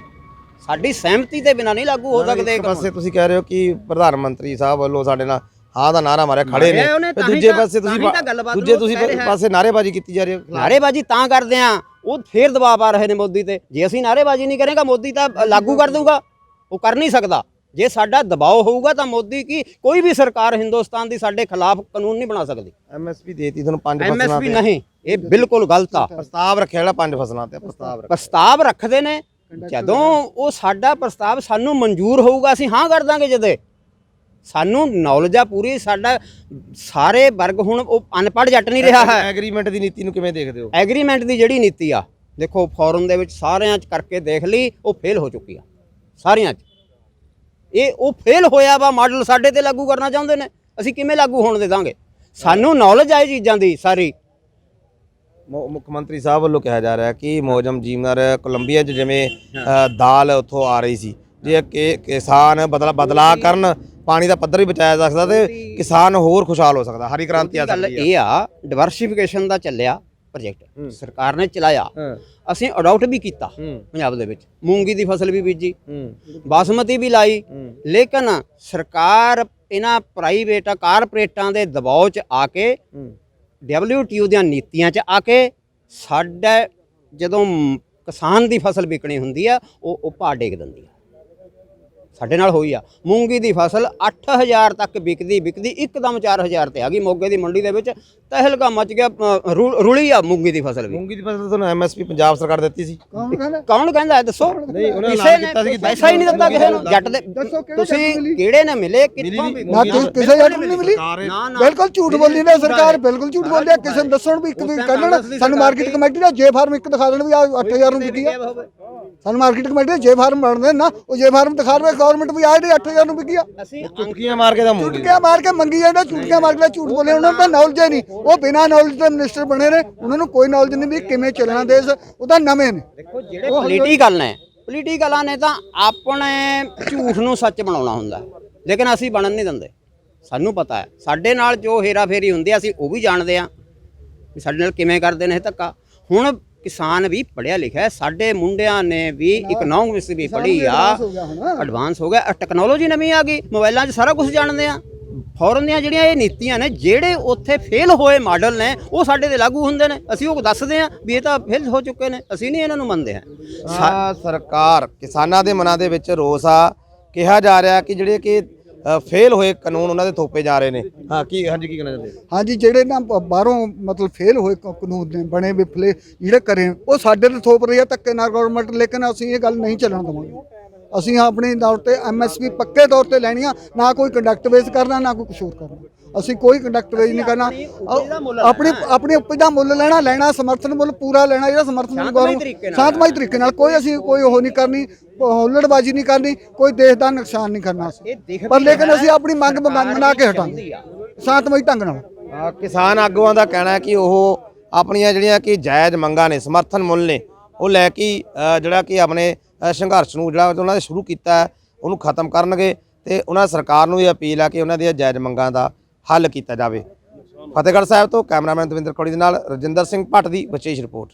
ਸਾਡੀ ਸਹਿਮਤੀ ਦੇ ਬਿਨਾਂ ਨਹੀਂ ਲਾਗੂ ਹੋ ਸਕਦੇ ਇੱਕ। ਪਾਸੇ ਤੁਸੀਂ ਕਹਿ ਰਹੇ ਹੋ ਕਿ ਪ੍ਰਧਾਨ ਮੰਤਰੀ ਸਾਹਿਬ ਵੱਲੋਂ ਸਾਡੇ ਨਾਲ ਹਾਂ ਦਾ ਨਾਰਾ ਮਾਰਿਆ ਖੜੇ ਨੇ। ਤੇ ਦੂਜੇ ਪਾਸੇ ਤੁਸੀਂ ਦੂਜੇ ਤੁਸੀਂ। ਪਾਸੇ ਨਾਰੇਬਾਜ਼ੀ ਕੀਤੀ ਜਾ ਰਹੀ ਹੈ। ਨਾਰੇਬਾਜ਼ੀ ਤਾਂ ਕਰਦੇ ਆ ਉਹ ਫੇਰ ਦਬਾਅ ਪਾ ਰਹੇ ਨੇ ਮੋਦੀ ਤੇ। ਜੇ ਅਸੀਂ ਨਾਰੇਬਾਜ਼ੀ ਨਹੀਂ ਕਰੇਗਾ ਮੋਦੀ ਤਾਂ ਲਾਗੂ ਕਰ ਦਊਗਾ। ਉਹ ਕਰ ਨਹੀਂ ਸਕਦਾ। ਜੇ ਸਾਡਾ ਦਬਾਅ ਹੋਊਗਾ ਤਾਂ ਮੋਦੀ ਕੀ ਕੋਈ ਵੀ ਸਰਕਾਰ ਹਿੰਦੁਸਤਾਨ ਦੀ ਸਾਡੇ ਖਿਲਾਫ ਕਾਨੂੰਨ ਨਹੀਂ ਬਣਾ ਸਕਦੀ। ਐਮਐਸਪੀ ਦੇਤੀ ਤੁਹਾਨੂੰ ਪੰਜ ਫਸਲਾਂ ਐਮਐਸਪੀ ਨਹੀਂ ਇਹ ਬਿਲਕੁਲ ਗਲਤ ਆ। ਪ੍ਰਸਤਾਵ ਰੱਖਿਆ ਜਿਹੜਾ ਪੰਜ ਫਸਲਾਂ ਤੇ ਪ੍ਰਸਤਾਵ ਪ੍ਰਸਤਾਵ ਰੱਖਦੇ ਨੇ ਜਦੋਂ ਉਹ ਸਾਡਾ ਪ੍ਰਸਤਾਵ ਸਾਨੂੰ ਮਨਜ਼ੂਰ ਹੋਊਗਾ ਅਸੀਂ ਹਾਂ ਕਰ ਦਾਂਗੇ ਜਦੇ। ਸਾਨੂੰ ਨੌਲੇਜ ਆ ਪੂਰੀ ਸਾਡਾ ਸਾਰੇ ਵਰਗ ਹੁਣ ਉਹ ਅਨਪੜ੍ਹ ਜੱਟ ਨਹੀਂ ਰਿਹਾ ਹੈ। ਐਗਰੀਮੈਂਟ ਦੀ ਨੀਤੀ ਨੂੰ ਕਿਵੇਂ ਦੇਖਦੇ ਹੋ? ਐਗਰੀਮੈਂਟ ਦੀ ਜਿਹੜੀ ਨੀਤੀ ਆ ਦੇਖੋ ਫੋਰਨ ਦੇ ਵਿੱਚ ਸਾਰਿਆਂ 'ਚ ਕਰਕੇ ਦੇਖ ਲਈ ਉਹ ਫੇਲ ਹੋ ਚੁੱਕੀ ਆ। ਸਾਰਿਆਂ 'ਚ। ਇਹ ਉਹ ਫੇਲ ਹੋਇਆ ਵਾ ਮਾਡਲ ਸਾਡੇ ਤੇ ਲਾਗੂ ਕਰਨਾ ਚਾਹੁੰਦੇ ਨੇ। ਅਸੀਂ ਕਿਵੇਂ ਲਾਗੂ ਹੋਣ ਦੇ ਦਾਂਗੇ? ਸਾਨੂੰ ਨੌਲੇਜ ਆ ਇਹ ਚੀਜ਼ਾਂ ਦੀ ਸਾਰੀ। ਮੁੱਖ ਮੰਤਰੀ ਸਾਹਿਬ ਵੱਲੋਂ ਕਿਹਾ ਜਾ ਰਿਹਾ ਕਿ ਮੌਜਮ ਜੀਮਰ ਕੋਲੰਬੀਆ 'ਚ ਜਿਵੇਂ ਦਾਲ ਉੱਥੋਂ ਆ ਰਹੀ ਸੀ। ਜੇ ਕਿਸਾਨ ਬਦਲਾ ਬਦਲਾ ਕਰਨ ਪਾਣੀ ਦਾ ਪੱਧਰ ਵੀ ਬਚਾਇਆ ਜਾ ਸਕਦਾ ਤੇ ਕਿਸਾਨ ਹੋਰ ਖੁਸ਼ਹਾਲ ਹੋ ਸਕਦਾ। ਹਰੀ ਕ੍ਰਾਂਤੀ ਆ ਸਕਦੀ ਹੈ ਇਹ ਆ ਡਿਵਰਸਿਫਿਕੇਸ਼ਨ ਦਾ ਚੱਲਿਆ ਪ੍ਰੋਜੈਕਟ ਸਰਕਾਰ ਨੇ ਚਲਾਇਆ। ਅਸੀਂ ਅਡਾਪਟ ਵੀ ਕੀਤਾ ਪੰਜਾਬ ਦੇ ਵਿੱਚ। ਮੂੰਗੀ ਦੀ ਫਸਲ ਵੀ ਬੀਜੀ ਬਾਸਮਤੀ ਵੀ ਲਾਈ। ਲੇਕਿਨ ਸਰਕਾਰ ਇਹਨਾਂ ਪ੍ਰਾਈਵੇਟਾਂ ਕਾਰਪੋਰੇਟਾਂ ਦੇ ਦਬਾਅ 'ਚ ਆ ਕੇ WTO ਦੀਆਂ ਨੀਤੀਆਂ 'ਚ ਆ ਕੇ ਸਾਡਾ ਜਦੋਂ ਕਿਸਾਨ ਦੀ ਫਸਲ ਵਿਕਣੀ ਹੁੰਦੀ ਆ ਉਹ ਉਹ ਭਾਅ ਡੇਗ ਦਿੰਦੀ ਆ। ਸਾਡੇ ਨਾਲ ਹੋਈ ਆ। ਮੂੰਗੀ ਦੀ ਫਸਲ 8000 ਤੱਕ ਵਿਕਦੀ ਵਿਕਦੀ ਇੱਕਦਮ 4000 ਤੇ ਆ ਗਈ। ਮੋਗੇ ਦੀ ਮੰਡੀ ਦੇ ਵਿੱਚ ਤਹਿਲਕਾ ਮਚ ਗਿਆ ਰੁਲੀ ਆ ਮੂੰਗੀ ਦੀ ਫਸਲ ਵੀ। ਮੂੰਗੀ ਦੀ ਫਸਲ ਤੁਹਾਨੂੰ ਐਮਐਸਪੀ ਪੰਜਾਬ ਸਰਕਾਰ ਦਿੱਤੀ ਸੀ। ਕੌਣ ਕਹਿੰਦਾ? ਕੌਣ ਕਹਿੰਦਾ ਹੈ? ਦੱਸੋ। ਨਹੀਂ, ਉਹਨਾਂ ਨੇ ਕੀਤਾ ਸੀ ਕਿ ਪੈਸਾ ਹੀ ਨਹੀਂ ਦਿੱਤਾ ਕਿਸੇ ਨੂੰ। ਜੱਟ ਦੇ ਤੁਸੀਂ? ਕਿਹੜੇ ਨੇ ਮਿਲੇ? ਕਿੱਥੋਂ ਵੀ ਨਾ ਕਿਸੇ ਜੱਟ ਨੂੰ ਨਹੀਂ ਮਿਲੀ। ਨਾ ਨਾ। ਬਿਲਕੁਲ ਝੂਠ ਬੋਲੀ ਨੇ ਸਰਕਾਰ ਬਿਲਕੁਲ ਝੂਠ ਬੋਲਦੀ ਹੈ ਕਿਸੇ ਨੂੰ ਦੱਸਣ ਵੀ ਇੱਕ ਵੀ ਸਾਨੂੰ ਮਾਰਕੀਟ ਕਮੇਟੀ ਦਾ ਜੇ ਫਾਰਮ ਇੱਕ ਦਿਖਾ ਦੇਣ ਵੀ ਆ 8000 ਨੂੰ ਵਿਕੀ ਆ। ਸਾਨੂੰ ਮਾਰਕੀਟ ਕਮੇਟੀ ਦੇ ਜੇ ਫਾਰਮ ਬਣਦੇ ਨਾ ਉਹ ਜੇ ਫਾਰਮ ਦਿਖਾ ਰਹੇ ਗਵਰਨਮੈਂਟ ਵੀ ਆ ਇਹਦੇ 8000 ਨੂੰ ਵਿਕੀ ਆ ਅਸੀਂ ਚੁਟਕੀਆਂ ਮਾਰ ਕੇ ਤਾਂ ਮੂੰਗੀ ਚੁਟਕੀਆਂ ਮਾਰ ਕੇ ਮੰਗੀ ਜਾਂਦਾ ਚੁਟਕੀਆਂ ਮਾਰ ਕੇ ਝੂਠ ਬੋਲੇ ਉਹਨਾਂ ਨੂੰ ਤਾਂ ਨੌਲੇਜ ਹੀ ਨਹੀਂ। ਉਹ ਬਿਨਾਂ ਨੌਲੇਜ ਦੇ ਮਿਨਿਸਟਰ ਬਣੇ ਨੇ ਉਹਨਾਂ ਨੂੰ ਕੋਈ ਨੌਲੇਜ ਨਹੀਂ ਵੀ ਕਿਵੇਂ ਚੱਲਣਾ ਦੇਸ਼ ਉਹ ਤਾਂ ਨਵੇਂ ਨੇ। ਦੇਖੋ ਜਿਹੜੇ ਪੋਲੀਟੀਕਲ ਨੇ। ਪੋਲੀਟੀਕਲਾਂ ਨੇ ਤਾਂ ਆਪਣੇ ਝੂਠ ਨੂੰ ਸੱਚ ਬਣਾਉਣਾ ਹੁੰਦਾ। ਲੇਕਿਨ ਅਸੀਂ ਬਣਨ ਨਹੀਂ ਦਿੰਦੇ। ਸਾਨੂੰ ਪਤਾ ਹੈ। ਸਾਡੇ ਨਾਲ ਜੋ ਹੇਰਾਫੇਰੀ ਹੁੰਦੀ ਆ ਅਸੀਂ ਉਹ ਵੀ ਜਾਣਦੇ ਆ। ਵੀ ਸਾਡੇ ਨਾਲ ਕਿਵੇਂ ਕਰਦੇ ਨੇ ਇਹ ਧੱਕਾ। ਹੁਣ ਕਿਸਾਨ ਵੀ ਪੜਿਆ ਲਿਖਿਆ ਹੈ। ਸਾਡੇ ਮੁੰਡਿਆਂ ਨੇ ਵੀ ਇਕਨੋਮਿਕਸ ਵੀ ਪੜ੍ਹੀ ਆ। ਐਡਵਾਂਸ ਹੋ ਗਿਆ ਟੈਕਨੋਲੋਜੀ ਨਵੀਂ ਆ ਗਈ। ਮੋਬਾਈਲਾਂ 'ਚ ਸਾਰਾ ਕੁਝ ਜਾਣਦੇ ਆ। ਫੌਰਨ ਦੀਆਂ ਜਿਹੜੀਆਂ ਇਹ ਨੀਤੀਆਂ ਨੇ ਜਿਹੜੇ ਉੱਥੇ ਫੇਲ ਹੋਏ ਮਾਡਲ ਨੇ ਉਹ ਸਾਡੇ ਤੇ ਲਾਗੂ ਹੁੰਦੇ ਨੇ। ਅਸੀਂ ਉਹ ਦੱਸਦੇ ਆ ਵੀ ਇਹ ਤਾਂ ਫੇਲ ਹੋ ਚੁੱਕੇ ਨੇ। ਅਸੀਂ ਨਹੀਂ ਇਹਨਾਂ ਨੂੰ ਮੰਨਦੇ ਹਾਂ ਆ ਸਰਕਾਰ ਕਿਸਾਨਾਂ ਦੇ ਮਨਾਂ ਦੇ ਵਿੱਚ ਰੋਸ ਆ। ਕਿਹਾ ਜਾ ਰਿਹਾ ਕਿ ਜਿਹੜੇ ਕਿ ਫੇਲ ਹੋਏ ਕਾਨੂੰਨ ਉਹਨਾਂ ਦੇ ਥੋਪੇ ਜਾ ਰਹੇ ਨੇ। ਹਾਂ ਕੀ ਹਾਂਜੀ ਕੀ ਕਹਿਣਾ ਚਾਹੁੰਦੇ ਹਾਂਜੀ ਜਿਹੜੇ ਨਾ ਬ- ਬਾਹਰੋਂ ਮਤਲਬ ਫੇਲ ਹੋਏ ਕ- ਕਾਨੂੰਨ ਨੇ ਬਣੇ ਵਿਫਲੇ ਜਿਹੜੇ ਕਰੇ ਉਹ ਸਾਡੇ ਤੇ ਥੋਪ ਰਹੀ ਆ ਧੱਕੇ ਨਾਲ ਗਵਰਨਮੈਂਟ ਲੇਕਿਨ ਅਸੀਂ ਇਹ ਗੱਲ ਨਹੀਂ ਚੱਲਣ ਦੇਵਾਂਗੇ। ਅਸੀਂ ਆਪਣੇ ਤੌਰ ਤੇ ਐਮਐਸਪੀ ਪੱਕੇ ਤੌਰ ਤੇ ਲੈਣੀ ਆ ਨਾ ਕੋਈ ਕੰਡਕਟ ਵੇਚ ਕਰਨਾ ਨਾ ਕੋਈ ਕੁਛ ਹੋਰ ਕਰਨਾ। ਅਸੀਂ ਕੋਈ ਕੰਡਕਟ ਨਹੀਂ ਕਰਨਾ। ਆਪਣੀ ਆਪਣੀ ਉਪਜ ਦਾ ਮੁੱਲ ਲੈਣਾ ਲੈਣਾ ਸਮਰਥਨ ਮੁੱਲ ਪੂਰਾ ਲੈਣਾ ਜਿਹੜਾ ਸਮਰਥਨ ਮੁੱਲ ਸ਼ਾਂਤਮਈ ਗੌਰਵ ਤਰੀਕੇ ਨਾਲ। ਸ਼ਾਂਤਮਈ ਤਰੀਕੇ ਨਾਲ। ਕੋਈ ਅਸੀਂ ਕੋਈ ਉਹ ਨਹੀਂ ਕਰਨੀ ਹੁੱਲੜਬਾਜੀ ਨਹੀਂ ਕਰਨੀ ਕੋਈ ਦੇਸ਼ ਦਾ ਨੁਕਸਾਨ ਨਹੀਂ ਕਰਨਾ ਪਰ ਲੇਕਿਨ ਅਸੀਂ ਆਪਣੀ ਮੰਗ ਮਨਾ ਕੇ ਹਟਾਂਗੇ। ਸ਼ਾਂਤਮਈ ਢੰਗ ਨਾਲ। ਕਿਸਾਨ ਆਗੂਆਂ ਦਾ ਕਹਿਣਾ ਹੈ ਕਿ ਉਹ ਆਪਣੀਆਂ ਜਿਹੜੀਆਂ ਕਿ ਜਾਇਜ਼ ਮੰਗਾਂ ਨੇ ਸਮਰਥਨ ਮੁੱਲ ਨੇ ਉਹ ਲੈ ਕੇ ਜਿਹੜਾ ਕਿ ਆਪਣੇ ਸੰਘਰਸ਼ ਨੂੰ ਜਿਹੜਾ ਉਹਨਾਂ ਨੇ ਸ਼ੁਰੂ ਕੀਤਾ ਹੈ, ਉਹਨੂੰ ਖਤਮ ਕਰਨਗੇ ਤੇ ਉਹਨਾਂ ਸਰਕਾਰ ਨੂੰ ਇਹ ਅਪੀਲ ਆ ਕਿ ਉਹਨਾਂ ਦੀਆਂ ਜਾਇਜ਼ ਮੰਗਾਂ ਦਾ ਹੱਲ ਕੀਤਾ ਜਾਵੇ। ਫਤਿਹਗੜ੍ਹ ਸਾਹਿਬ ਤੋਂ ਕੈਮਰਾਮੈਨ ਦਵਿੰਦਰ ਕੌੜੀ ਦੇ ਨਾਲ ਰਜਿੰਦਰ ਸਿੰਘ ਭੱਟ ਦੀ ਵਿਸ਼ੇਸ਼ ਰਿਪੋਰਟ।